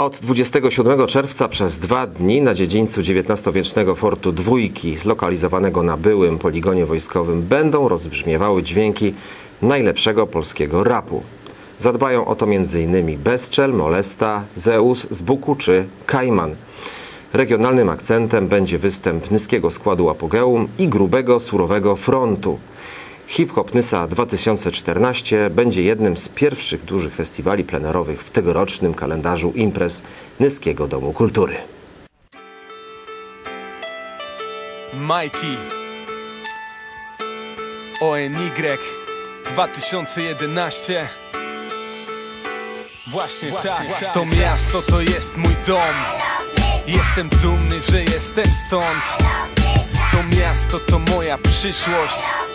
Od 27 czerwca przez dwa dni na dziedzińcu XIX-wiecznego fortu Dwójki, zlokalizowanego na byłym poligonie wojskowym, będą rozbrzmiewały dźwięki najlepszego polskiego rapu. Zadbają o to m.in. Bezczel, Molesta, Zeus, Zbuku czy Kajman. Regionalnym akcentem będzie występ niskiego składu Apogeum i grubego, surowego frontu. Hip Hop Nysa 2014 będzie jednym z pierwszych dużych festiwali plenerowych w tegorocznym kalendarzu imprez Nyskiego Domu Kultury. Mikey ONY 2011 Właśnie, tak, to miasto to jest mój dom. Jestem dumny, że jestem stąd. To miasto to moja przyszłość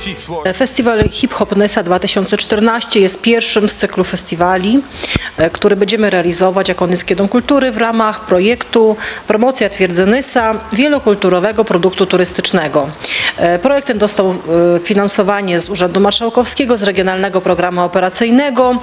ścisłość Festiwal Hip Hop Nysa 2014 jest pierwszym z cyklu festiwali, e, który będziemy realizować jako Nyskie Dom Kultury w ramach projektu Promocja Twierdzy Nysa wielokulturowego produktu turystycznego. E, Projekt ten dostał e, finansowanie z Urzędu Marszałkowskiego, z Regionalnego Programu Operacyjnego e,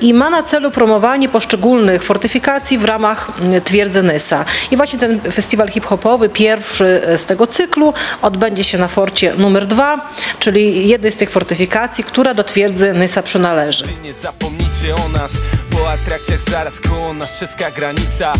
i ma na celu promowanie poszczególnych fortyfikacji w ramach m, Twierdzy Nysa. I właśnie ten festiwal hip-hopowy, pierwszy z tego cyklu, odbędzie się na forcie numer dwa, czyli jednej z tych fortyfikacji, która do twierdzy Nysa przynależy. Nie zapomnijcie o nas Po atrakcjach zaraz koło nas czeska granica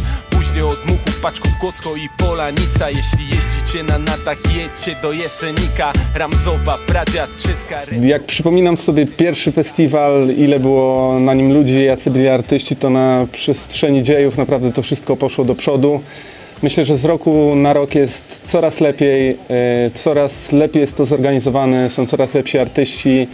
Paczków, i Polanica. Jeśli jeździcie na natach, jedźcie do Jesenika. Ramzowa, Pradzia, czeska Jak przypominam sobie pierwszy festiwal, ile było na nim ludzi, jacy byli artyści, to na przestrzeni dziejów naprawdę to wszystko poszło do przodu. Myślę, że z roku na rok jest coraz lepiej, e, coraz lepiej jest to zorganizowane, są coraz lepsi artyści,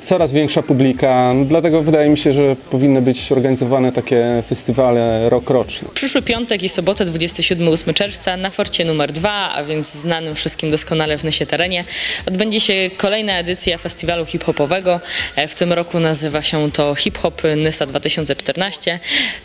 coraz większa publika. Dlatego wydaje mi się, że powinny być organizowane takie festiwale rok rocznie. Przyszły piątek i sobotę 27-8 czerwca na forcie numer 2, a więc znanym wszystkim doskonale w Nysie terenie, odbędzie się kolejna edycja festiwalu hip-hopowego. E, W tym roku nazywa się to Hip Hop Nysa 2014.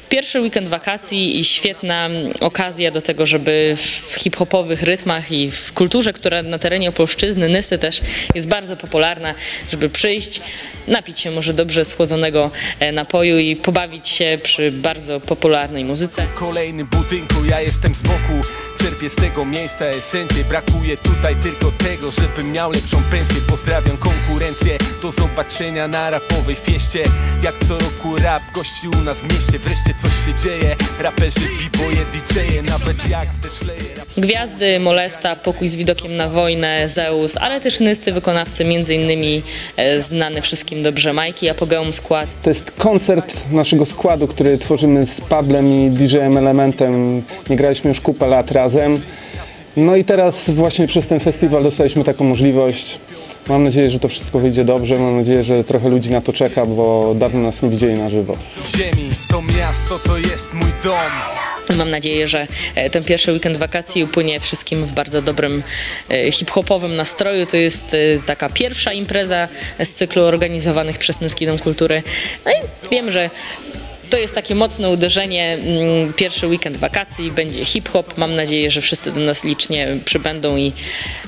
Pierwszy weekend wakacji i świetna okazja do tego, żeby w hip-hopowych rytmach i w kulturze, która na terenie Opolszczyzny, Nysy też jest bardzo popularna, żeby przyjść, napić się może dobrze schłodzonego e, napoju i pobawić się przy bardzo popularnej muzyce. w kolejnym budynku Ja jestem z boku, czerpię z tego miejsca esencję. Brakuje tutaj tylko tego, żebym miał lepszą pensję. Pozdrawiam konkurencję, do zobaczenia na rapowej fieście. Jak co roku rap gości u nas w mieście. Wreszcie coś się dzieje, raperzy, b-boye, DJ-e Nawet jak też leje Gwiazdy, Molesta, Pokój z widokiem na wojnę, Zeus, ale też nyscy wykonawcy, między innymi e, znany wszystkim dobrze Majki, Apogeum Skład. To jest koncert naszego składu, który tworzymy z Pablem i DJ-em Elementem. Nie graliśmy już kupę lat razem. No i teraz właśnie przez ten festiwal dostaliśmy taką możliwość. Mam nadzieję, że to wszystko wyjdzie dobrze. Mam nadzieję, że trochę ludzi na to czeka, bo dawno nas nie widzieli na żywo. ziemi To miasto to jest mój dom Mam nadzieję, że e, ten pierwszy weekend wakacji upłynie wszystkim w bardzo dobrym e, hip-hopowym nastroju. To jest e, taka pierwsza impreza z cyklu organizowanych przez Nyski Kultury. No i wiem, że to jest takie mocne uderzenie. mm, Pierwszy weekend wakacji, będzie hip-hop. Mam nadzieję, że wszyscy do nas licznie przybędą i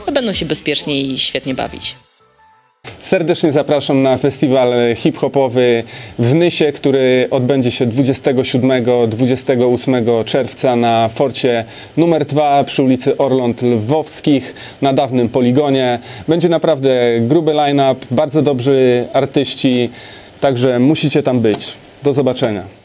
no, będą się bezpiecznie i świetnie bawić. Serdecznie zapraszam na festiwal hip-hopowy w Nysie, który odbędzie się 27-28 czerwca na forcie numer 2 przy ulicy Orląt Lwowskich na dawnym poligonie. Będzie naprawdę gruby line-up, bardzo dobrzy artyści, także musicie tam być. Do zobaczenia.